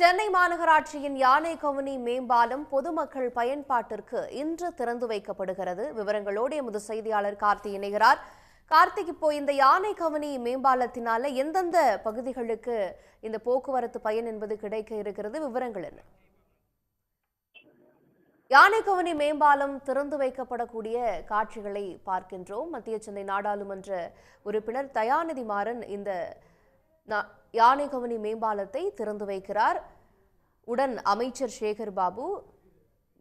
சென்னை மாநகராட்சியின் யானை கவுனி மேம்பாலம் பொதுமக்கள் பயன்பாட்டிற்கு இன்று திறந்து வைக்கப்படுகிறது. விவரங்களோடு எமது செய்தியாளர் கார்த்தி இணைகிறார். கார்த்திக் இப்போ இந்த யானை கவனி மேம்பாலத்தினால எந்தெந்த பகுதிகளுக்கு இந்த போக்குவரத்து பயன் என்பது கிடைக்க இருக்கிறது? விவரங்கள் என்ன? யானை கவுனி மேம்பாலம் திறந்து வைக்கப்படக்கூடிய காட்சிகளை பார்க்கின்றோம். மத்திய சென்னை நாடாளுமன்ற உறுப்பினர் தயாநிதி மாறன் இந்த யானைகவனி யானை கவுனி மேம்பாலத்தை திறந்து வைக்கிறார். உடன் அமைச்சர் சேகர் பாபு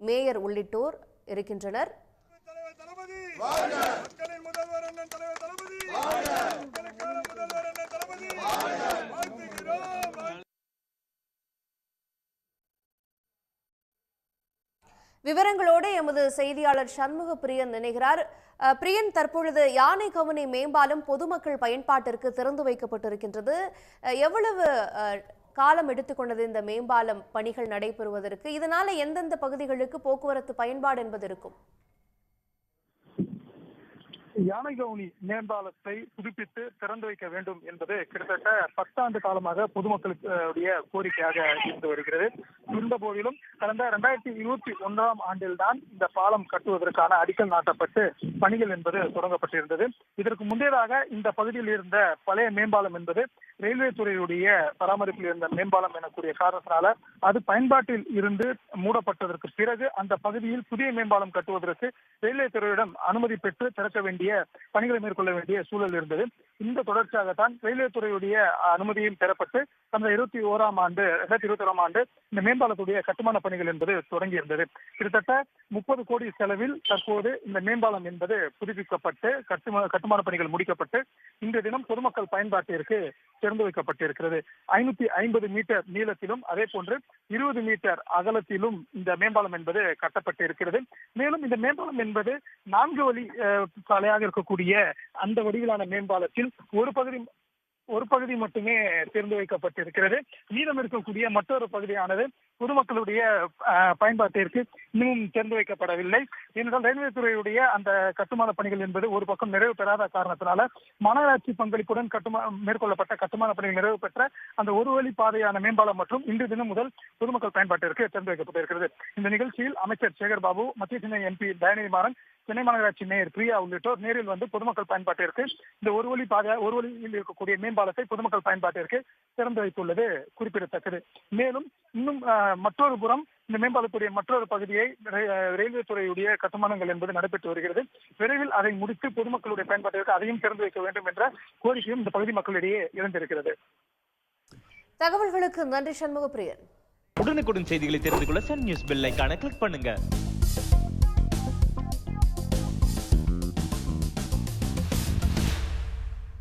மேயர் உள்ளிட்டோர் இருக்கின்றனர். விவரங்களோடு எமது செய்தியாளர் சண்முக பிரியன் நினைகிறார் பிரியன் தற்பொழுது யானை கவனி மேம்பாலம் பொதுமக்கள் பயன்பாட்டிற்கு திறந்து வைக்கப்பட்டிருக்கின்றது. எவ்வளவு காலம் எடுத்துக்கொண்டது இந்த மேம்பாலம் பணிகள் நடைபெறுவதற்கு? இதனால எந்தெந்த பகுதிகளுக்கு போக்குவரத்து பயன்பாடு என்பது இருக்கும்? யானைகவுனி மேம்பாலத்தை புதுப்பித்து திறந்து வைக்க வேண்டும் என்பது கிட்டத்தட்ட பத்தாண்டு காலமாக பொதுமக்களுடைய கோரிக்கையாக இருந்து வருகிறது. இருந்த போதிலும் கடந்த இரண்டாயிரத்தி இருபத்தி ஒன்றாம் ஆண்டில்தான் இந்த பாலம் கட்டுவதற்கான அடிக்கல் நாட்டப்பட்டு பணிகள் என்பது தொடங்கப்பட்டிருந்தது. இதற்கு முந்தையதாக இந்த பகுதியில் இருந்த பழைய மேம்பாலம் என்பது ரயில்வே துறையுடைய பராமரிப்பில் இருந்த மேம்பாலம் எனக்கூடிய காரணத்தினால அது பயன்பாட்டில் இருந்து மூடப்பட்டதற்கு பிறகு அந்த பகுதியில் புதிய மேம்பாலம் கட்டுவதற்கு ரயில்வே துறையிடம் அனுமதி பெற்று திறக்க வேண்டிய வேண்டிய பணிகளை மேற்கொள்ள வேண்டிய சூழல் இருந்தது. இந்த தொடர்ச்சியாகத்தான் ரயில்வே துறையுடைய அனுமதியும் பெறப்பட்டு கடந்த இருபத்தி ஓராம் ஆண்டு இரண்டாயிரத்தி இருபத்தி ஓராம் ஆண்டு இந்த மேம்பாலத்துடைய கட்டுமான பணிகள் என்பது தொடங்கி இருந்தது. கிட்டத்தட்ட முப்பது கோடி செலவில் தற்போது இந்த மேம்பாலம் என்பது புதுப்பிக்கப்பட்டு கட்டுமான கட்டுமான பணிகள் முடிக்கப்பட்டு இன்றைய தினம் பொதுமக்கள் பயன்பாட்டிற்கு திறந்து வைக்கப்பட்டிருக்கிறது. ஐநூத்தி ஐம்பது மீட்டர் நீளத்திலும் அதே போன்று இருபது மீட்டர் அகலத்திலும் இந்த மேம்பாலம் என்பது கட்டப்பட்டு இருக்கிறது மேலும் இந்த மேம்பாலம் என்பது நான்கு வழி சாலையாக சாலையாக இருக்கக்கூடிய அந்த வடிவிலான மேம்பாலத்தில் ஒரு பகுதி ஒரு பகுதி மட்டுமே திறந்து வைக்கப்பட்டிருக்கிறது மீதம் இருக்கக்கூடிய மற்றொரு பகுதியானது பொதுமக்களுடைய பயன்பாட்டிற்கு இன்னும் திறந்து வைக்கப்படவில்லை. ஏனென்றால் ரயில்வே துறையுடைய அந்த கட்டுமான பணிகள் என்பது ஒரு பக்கம் நிறைவு பெறாத காரணத்தினால மாநகராட்சி பங்களிப்புடன் கட்டுமா மேற்கொள்ளப்பட்ட கட்டுமான பணிகள் நிறைவு பெற்ற அந்த ஒரு வழி பாதையான மேம்பாலம் மற்றும் இன்று தினம் முதல் பொதுமக்கள் பயன்பாட்டிற்கு திறந்து வைக்கப்பட்டிருக்கிறது. இந்த நிகழ்ச்சியில் அமைச்சர் சேகர் பாபு மத்திய சென்னை எம்பி தயாநிதி மாறன் சென்னை மாநகராட்சி மேயர் பிரியா உள்ளிட்டோர் நேரில் வந்து பொதுமக்கள் பயன்பாட்டிற்கு இந்த ஒரு வழி பாதை ஒரு வழியில் இருக்கக்கூடிய மேம்பாலத்தை பொதுமக்கள் பயன்பாட்டிற்கு திறந்து வைத்துள்ளது குறிப்பிடத்தக்கது. மேலும் இன்னும் மற்றொரு புறம் இந்த மேம்பாலத்துடைய மற்றொரு பகுதியை ரயில்வே துறையுடைய கட்டுமானங்கள் என்பது நடைபெற்று வருகிறது. விரைவில் அதை முடித்து பொதுமக்களுடைய பயன்பாட்டிற்கு அதையும் திறந்து வைக்க வேண்டும் என்ற கோரிக்கையும் இந்த பகுதி மக்களிடையே எழுந்திருக்கிறது. தகவல்களுக்கு நன்றி சண்முக பிரியன் உடனுக்குடன் செய்திகளை தெரிந்து கொள்ள சன் நியூஸ் பெல் கிளிக் பண்ணுங்க.